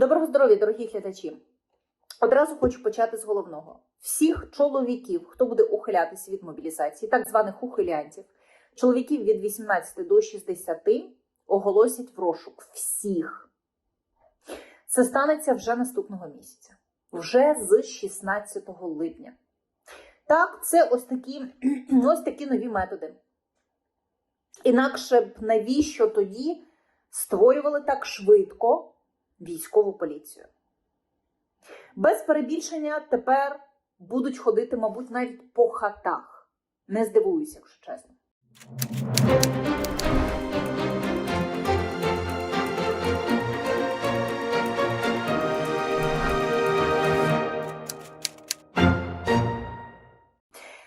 Доброго здоров'я, дорогі глядачі! Одразу хочу почати з головного: всіх чоловіків, хто буде ухилятися від мобілізації, так званих ухилянтів, чоловіків від 18 до 60 оголосять в розшук. Всіх. Це станеться вже наступного місяця, вже з 16 липня. Так, це ось такі, ось такі нові методи. Інакше б навіщо тоді створювали так швидко військову поліцію? Без перебільшення тепер будуть ходити, мабуть, навіть по хатах. Не здивуюся, якщо чесно.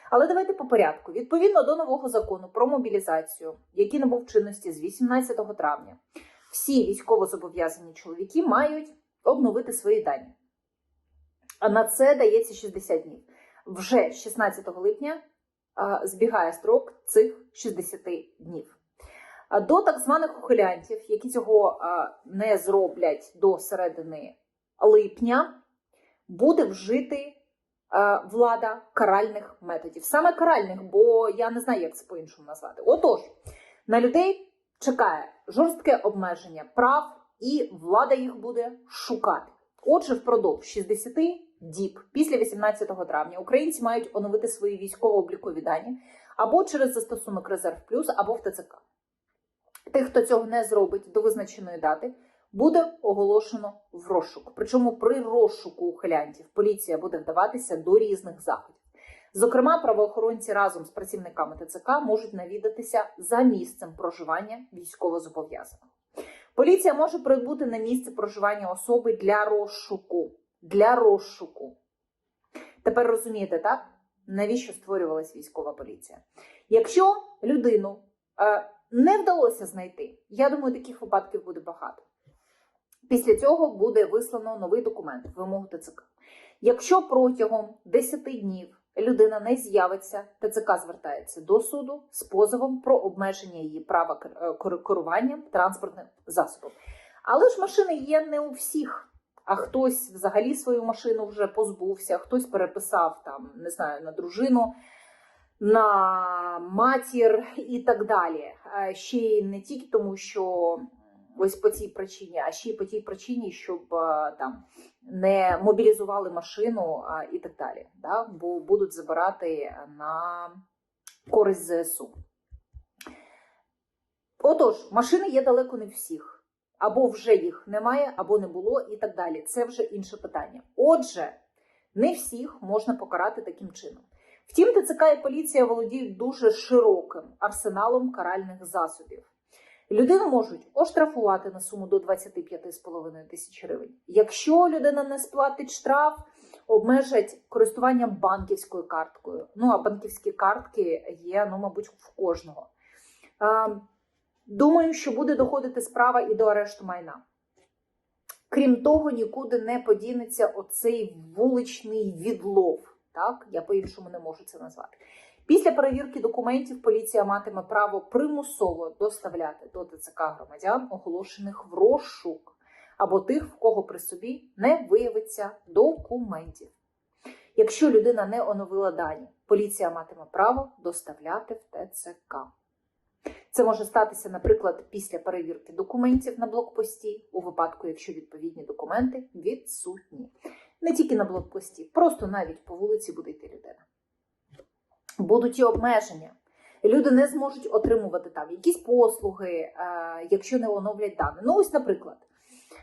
Але давайте по порядку. Відповідно до нового закону про мобілізацію, який набув чинності з 18 травня, всі військовозобов'язані чоловіки мають обновити свої дані. А на це дається 60 днів. Вже 16 липня збігає строк цих 60 днів. До так званих ухилянтів, які цього не зроблять до середини липня, буде вжити влада каральних методів. Саме каральних, бо я не знаю, як це по-іншому назвати. Отож, на людей чекає жорстке обмеження прав, і влада їх буде шукати. Отже, впродовж 60 діб після 18 травня українці мають оновити свої військово-облікові дані або через застосунок Резерв Плюс, або в ТЦК. Тих, хто цього не зробить до визначеної дати, буде оголошено в розшук. Причому при розшуку ухилянтів поліція буде вдаватися до різних заходів. Зокрема, правоохоронці разом з працівниками ТЦК можуть навідатися за місцем проживання військовозобов'язаного. Поліція може прибути на місце проживання особи для розшуку. Для розшуку. Тепер розумієте, так? Навіщо створювалась військова поліція? Якщо людину е, не вдалося знайти, я думаю, таких випадків буде багато. Після цього буде вислано новий документ, вимогу ТЦК. Якщо протягом 10 днів людина не з'явиться, ТЦК звертається до суду з позовом про обмеження її права кер- керування транспортним засобом. Але ж машини є не у всіх. А хтось взагалі свою машину вже позбувся, хтось переписав там, не знаю, на дружину, на матір і так далі. Е, Ще й не тільки тому, що ось по цій причині, а ще й по тій причині, щоб е, там не мобілізували машину і так далі. Да? Бо будуть забирати на користь ЗСУ. Отож, машини є далеко не всіх. Або вже їх немає, або не було, і так далі. Це вже інше питання. Отже, не всіх можна покарати таким чином. Втім, ТЦК і поліція володіють дуже широким арсеналом каральних засобів. Людину можуть оштрафувати на суму до 25,5 тисяч гривень. Якщо людина не сплатить штраф, обмежать користування банківською карткою. Ну а банківські картки є, ну, мабуть, в кожного. Думаю, що буде доходити справа і до арешту майна. Крім того, нікуди не подінеться оцей вуличний відлов. Так, я по-іншому не можу це назвати. Після перевірки документів поліція матиме право примусово доставляти до ТЦК громадян, оголошених в розшук, або тих, в кого при собі не виявиться документів. Якщо людина не оновила дані, поліція матиме право доставляти в ТЦК. Це може статися, наприклад, після перевірки документів на блокпості, у випадку, якщо відповідні документи відсутні. Не тільки на блокпості, просто навіть по вулиці буде йти людина. Будуть і обмеження. Люди не зможуть отримувати там якісь послуги, е, якщо не оновлять дані. Ну, ось, наприклад,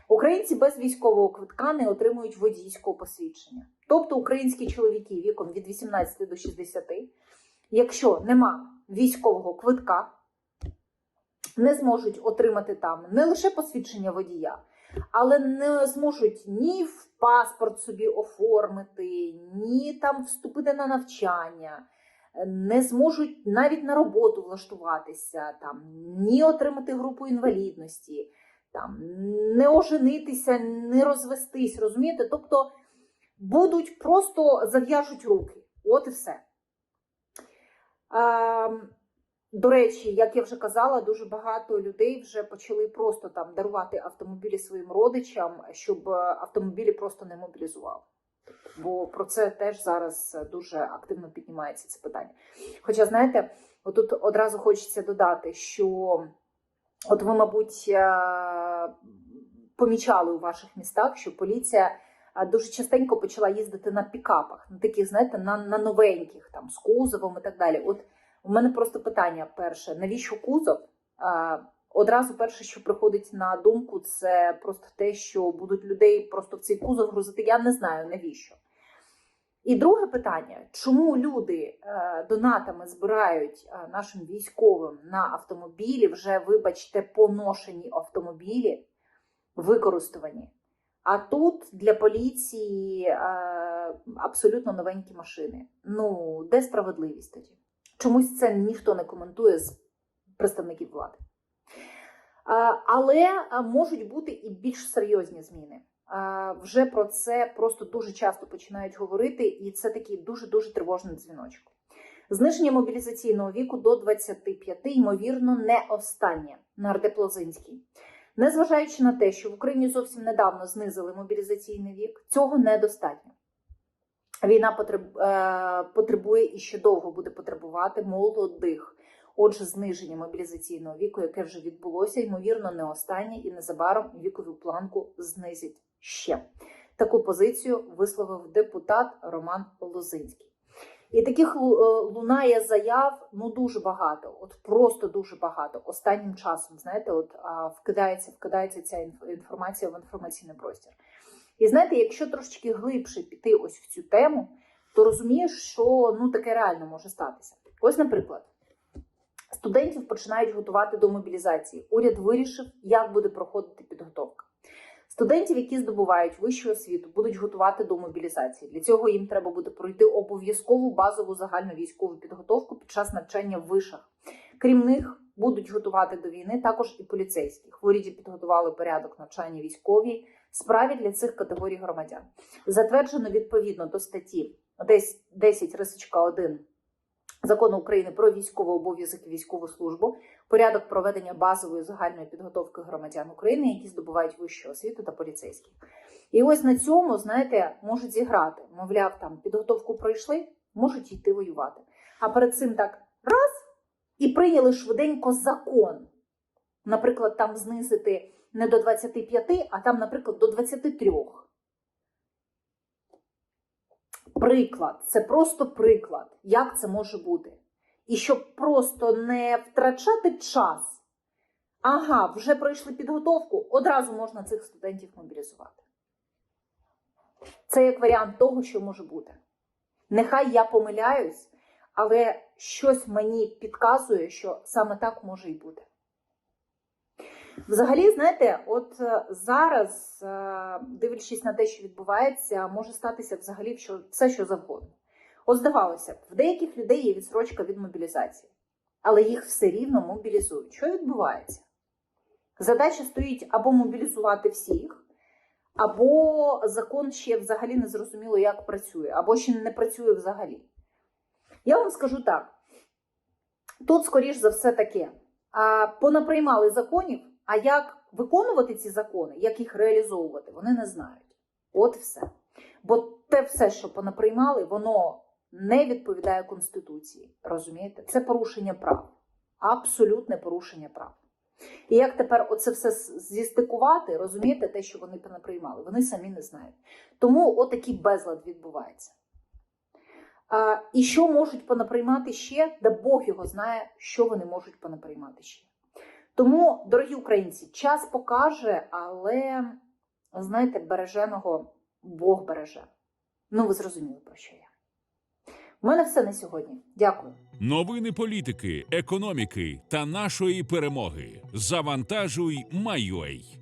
українці без військового квитка не отримують водійського посвідчення. Тобто українські чоловіки віком від 18 до 60, якщо нема військового квитка, не зможуть отримати там не лише посвідчення водія, але не зможуть ні в паспорт собі оформити, ні там вступити на навчання, не зможуть навіть на роботу влаштуватися, там, ні отримати групу інвалідності, там, не оженитися, не розвестись, розумієте? Тобто будуть просто зав'яжуть руки. От і все. Ем, До речі, як я вже казала, дуже багато людей вже почали просто там дарувати автомобілі своїм родичам, щоб е, автомобілі просто не мобілізували. Бо про це теж зараз дуже активно піднімається це питання. Хоча, знаєте, отут одразу хочеться додати, що от ви, мабуть, е, помічали у ваших містах, що поліція е, дуже частенько почала їздити на пікапах, на таких, знаєте, на, на новеньких, там, з кузовом і так далі. От у мене просто питання перше: навіщо кузов? Одразу перше, що приходить на думку, це просто те, що будуть людей просто в цей кузов грузити. Я не знаю навіщо. І друге питання: чому люди е, донатами збирають е, нашим військовим на автомобілі, вже, вибачте, поношені автомобілі, використані? А тут для поліції е, абсолютно новенькі машини. Ну, де справедливість тоді? Чомусь це ніхто не коментує з представників влади. А, Але можуть бути і більш серйозні зміни. Вже про це просто дуже часто починають говорити, і це такий дуже-дуже тривожний дзвіночок. Зниження мобілізаційного віку до 25, ймовірно, не останнє нардеп Лозинський. Незважаючи на те, що в Україні зовсім недавно знизили мобілізаційний вік, цього недостатньо. Війна е, потребує і ще довго буде потребувати молодих. Отже, зниження мобілізаційного віку, яке вже відбулося, ймовірно, не останнє, і незабаром вікову планку знизять ще. Таку позицію висловив депутат Роман Лозинський. І таких е, лунає заяв ну дуже багато, от просто дуже багато. Останнім часом, знаєте, от вкидається, вкидається ця інформація в інформаційний простір. І знаєте, якщо трошечки глибше піти ось в цю тему, то розумієш, що ну таке реально може статися. Ось, наприклад, студентів починають готувати до мобілізації. Уряд вирішив, як буде проходити підготовка. Студентів, які здобувають вищу освіту, будуть готувати до мобілізації. Для цього їм треба буде пройти обов'язкову базову загальну військову підготовку під час навчання в вишах. Крім них, будуть готувати до війни також і поліцейських. В уряді підготували порядок навчання військовій справі для цих категорій громадян. Затверджено відповідно до статті 10, 10 рисочка 1 Закону України про військовий обов'язок і військову службу, порядок проведення базової загальної підготовки громадян України, які здобувають вищу освіту та поліцейських. І ось на цьому, знаєте, можуть зіграти. Мовляв, там підготовку пройшли, можуть йти воювати. А перед цим так раз і прийняли швиденько закон. Наприклад, там знизити не до 25, а там, наприклад, до 23. Приклад, це просто приклад, як це може бути. І щоб просто не втрачати час, ага, вже пройшли підготовку, одразу можна цих студентів мобілізувати. Це як варіант того, що може бути. Нехай я помиляюсь, але щось мені підказує, що саме так може і бути. Взагалі, знаєте, от е, зараз, е, дивлячись на те, що відбувається, може статися взагалі все, що завгодно. От здавалося б, в деяких людей є відсрочка від мобілізації, але їх все рівно мобілізують. Що відбувається? Задача стоїть або мобілізувати всіх, або закон ще взагалі не зрозуміло, як працює, або ще не працює взагалі. Я вам скажу так: тут, скоріш за все, таке. Понаприймали законів, а як виконувати ці закони, як їх реалізовувати, вони не знають. От все. Бо те все, що понаприймали, воно не відповідає Конституції. Розумієте? Це порушення прав. Абсолютне порушення прав. І як тепер оце все зістикувати, розумієте, те, що вони понаприймали, вони самі не знають. Тому отакий безлад відбувається. А, і що можуть понаприймати ще, да Бог його знає, що вони можуть понаприймати ще. Тому, дорогі українці, час покаже, але знаєте, береженого Бог береже. Ну, ви зрозуміли, про що я. У мене все на сьогодні. Дякую. Новини політики, економіки та нашої перемоги. Завантажуй, майой.